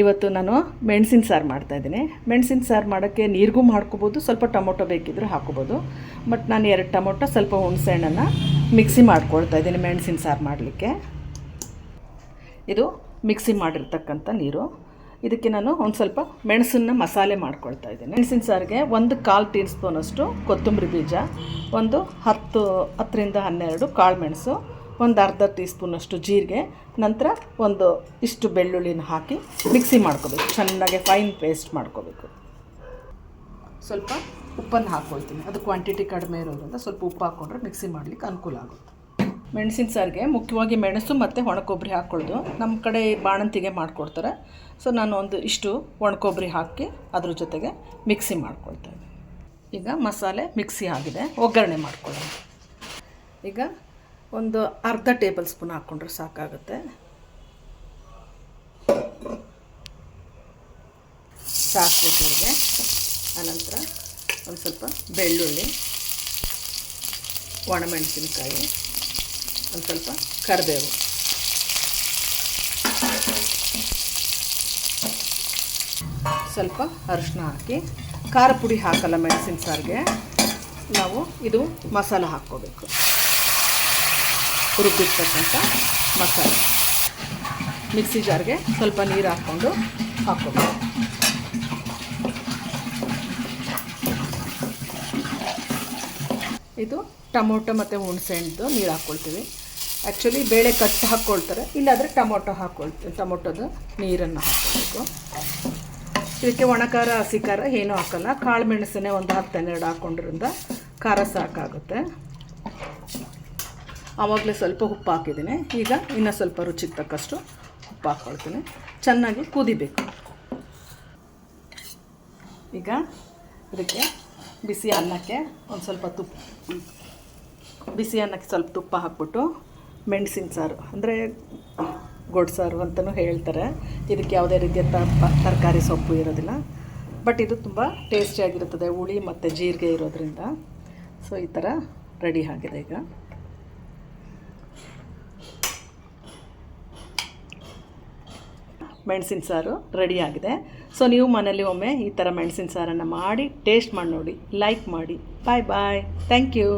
ಇವತ್ತು ನಾನು ಮೆಣಸಿನ ಸಾರು ಮಾಡ್ತಾಯಿದ್ದೀನಿ ಮೆಣಸಿನ ಸಾರು ಮಾಡೋಕ್ಕೆ ನೀರಿಗೂ ಮಾಡ್ಕೋಬೋದು, ಸ್ವಲ್ಪ ಟೊಮೊಟೊ ಬೇಕಿದ್ದರೂ ಹಾಕೋಬೋದು. ಬಟ್ ನಾನು ಎರಡು ಟೊಮೊಟೊ, ಸ್ವಲ್ಪ ಹುಣಸೆ ಹಣ್ಣನ್ನು ಮಿಕ್ಸಿ ಮಾಡ್ಕೊಳ್ತಾ ಇದ್ದೀನಿ ಮೆಣಸಿನ ಸಾರು ಮಾಡಲಿಕ್ಕೆ. ಇದು ಮಿಕ್ಸಿ ಮಾಡಿರ್ತಕ್ಕಂಥ ನೀರು. ಇದಕ್ಕೆ ನಾನು ಒಂದು ಸ್ವಲ್ಪ ಮೆಣಸನ್ನು ಮಸಾಲೆ ಮಾಡ್ಕೊಳ್ತಾ ಇದ್ದೀನಿ. ಮೆಣಸಿನ ಸಾರಿಗೆ ಒಂದು ಕಾಲು ಟೀ ಸ್ಪೂನಷ್ಟು ಕೊತ್ತಂಬರಿ ಬೀಜ, ಒಂದು ಹತ್ತು ಹತ್ತರಿಂದ ಹನ್ನೆರಡು ಕಾಳು ಮೆಣಸು ಒಂದು ಅರ್ಧ ಟೀ ಸ್ಪೂನಷ್ಟು ಜೀರಿಗೆ, ನಂತರ ಒಂದು ಇಷ್ಟು ಬೆಳ್ಳುಳ್ಳಿನ ಹಾಕಿ ಮಿಕ್ಸಿ ಮಾಡ್ಕೋಬೇಕು. ಚೆನ್ನಾಗಿ ಫೈನ್ ಪೇಸ್ಟ್ ಮಾಡ್ಕೋಬೇಕು. ಸ್ವಲ್ಪ ಉಪ್ಪನ್ನು ಹಾಕ್ಕೊಳ್ತೀನಿ ಅದು ಕ್ವಾಂಟಿಟಿ ಕಡಿಮೆ ಇರೋದ್ರಿಂದ ಸ್ವಲ್ಪ ಉಪ್ಪು ಹಾಕ್ಕೊಂಡ್ರೆ ಮಿಕ್ಸಿ ಮಾಡಲಿಕ್ಕೆ ಅನುಕೂಲ ಆಗುತ್ತೆ. ಮೆಣಸಿನ ಸಾರಿಗೆ, ಮುಖ್ಯವಾಗಿ ಮೆಣಸು ಮತ್ತು ಒಣಕೊಬ್ಬರಿ ಹಾಕ್ಕೊಳ್ಳೋದು ನಮ್ಮ ಕಡೆ ಬಾಣಂತಿಗೆ ಮಾಡಿಕೊಡ್ತಾರೆ. ಸೊ ನಾನು ಒಂದು ಇಷ್ಟು ಒಣಕೊಬ್ಬರಿ ಹಾಕಿ ಅದ್ರ ಜೊತೆಗೆ ಮಿಕ್ಸಿ ಮಾಡ್ಕೊಳ್ತಾ ಈಗ ಮಸಾಲೆ ಮಿಕ್ಸಿ ಆಗಿದೆ. ಒಗ್ಗರಣೆ ಮಾಡ್ಕೊಳ್ಳೋಣ. ಈಗ ಒಂದು ಅರ್ಧ ಟೇಬಲ್ ಸ್ಪೂನ್ ಹಾಕ್ಕೊಂಡ್ರೆ ಸಾಕಾಗುತ್ತೆ. ಸಾಸಿವೆ ಜೀರಿಗೆ ಆನಂತರ ಒಂದು ಸ್ವಲ್ಪ ಬೆಳ್ಳುಳ್ಳಿ, ಒಣಮೆಣಸಿನಕಾಯಿ, ಒಂದು ಸ್ವಲ್ಪ ಕರಿಬೇವು. ಸ್ವಲ್ಪ ಅರಿಶಿನ ಹಾಕಿ, ಖಾರ ಪುಡಿ ಹಾಕಲ್ಲ ಮೆಣಸಿನ ಸಾರಿಗೆ. ನಾವು ಇದು ಮಸಾಲ ಹಾಕ್ಕೋಬೇಕು. ರುಬ್ಬಿರ್ತಕ್ಕಂಥ ಮಸಾಲೆ. ಮಿಕ್ಸಿ ಜಾರ್ಗೆ ಸ್ವಲ್ಪ ನೀರು ಹಾಕ್ಕೊಂಡು ಹಾಕ್ಕೊಬೇಕು. ಇದು ಟೊಮೊಟೊ ಮತ್ತು ಹುಣಸೆಹಣ್ಣು ನೀರು ಹಾಕ್ಕೊಳ್ತೀವಿ. ಆ್ಯಕ್ಚುಲಿ ಬೇಳೆ ಕಟ್ಟು ಹಾಕ್ಕೊಳ್ತಾರೆ, ಇಲ್ಲಾಂದರೆ ಟೊಮೊಟೊ ಹಾಕ್ಕೊಳ್ತೀವಿ ಟೊಮೊಟೊದ ನೀರನ್ನು ಹಾಕ್ಕೊಳ್ಬೇಕು. ಇದಕ್ಕೆ ಒಣ ಖಾರ, ಹಸಿ ಖಾರ ಏನೂ ಹಾಕಲ್ಲ. ಕಾಳು ಮೆಣಸನ್ನೇ ಒಂದು ಹತ್ತು ಹನ್ನೆರಡು ಹಾಕ್ಕೊಂಡ್ರಿಂದ ಖಾರ ಸಾಕಾಗುತ್ತೆ. ಆವಾಗಲೇ ಸ್ವಲ್ಪ ಉಪ್ಪು ಹಾಕಿದ್ದೀನಿ ಈಗ ಇನ್ನೂ ಸ್ವಲ್ಪ ರುಚಿಗೆ ತಕ್ಕಷ್ಟು ಉಪ್ಪು ಹಾಕ್ಕೊಳ್ತೀನಿ ಚೆನ್ನಾಗಿ ಕುದಿಬೇಕು. ಈಗ ಇದಕ್ಕೆ ಬಿಸಿ ಅನ್ನಕ್ಕೆ ಒಂದು ಸ್ವಲ್ಪ ತುಪ್ಪ, ಬಿಸಿ ಅನ್ನಕ್ಕೆ ಸ್ವಲ್ಪ ತುಪ್ಪ ಹಾಕ್ಬಿಟ್ಟು ಮೆಣಸಿನ ಸಾರು, ಅಂದರೆ ಗೊಡ್ಸಾರು ಅಂತಲೂ ಹೇಳ್ತಾರೆ. ಇದಕ್ಕೆ ಯಾವುದೇ ರೀತಿಯ ತರಕಾರಿ ಸೊಪ್ಪು ಇರೋದಿಲ್ಲ. ಬಟ್ ಇದು ತುಂಬ ಟೇಸ್ಟಿಯಾಗಿರುತ್ತದೆ ಹುಳಿ ಮತ್ತು ಜೀರಿಗೆ ಇರೋದ್ರಿಂದ. ಸೊ ಈ ಥರ ರೆಡಿ ಆಗಿದೆ ಈಗ. ಮೆಣಸಿನ ಸಾರು ರೆಡಿಯಾಗಿದೆ ಸೊ ನೀವು ಮನೇಲಿ ಒಮ್ಮೆ ಈ ಥರ ಮೆಣಸಿನ ಸಾರನ್ನು ಮಾಡಿ ಟೇಸ್ಟ್ ಮಾಡಿ ನೋಡಿ ಲೈಕ್ ಮಾಡಿ. ಬಾಯ್ ಬಾಯ್ ಥ್ಯಾಂಕ್ ಯು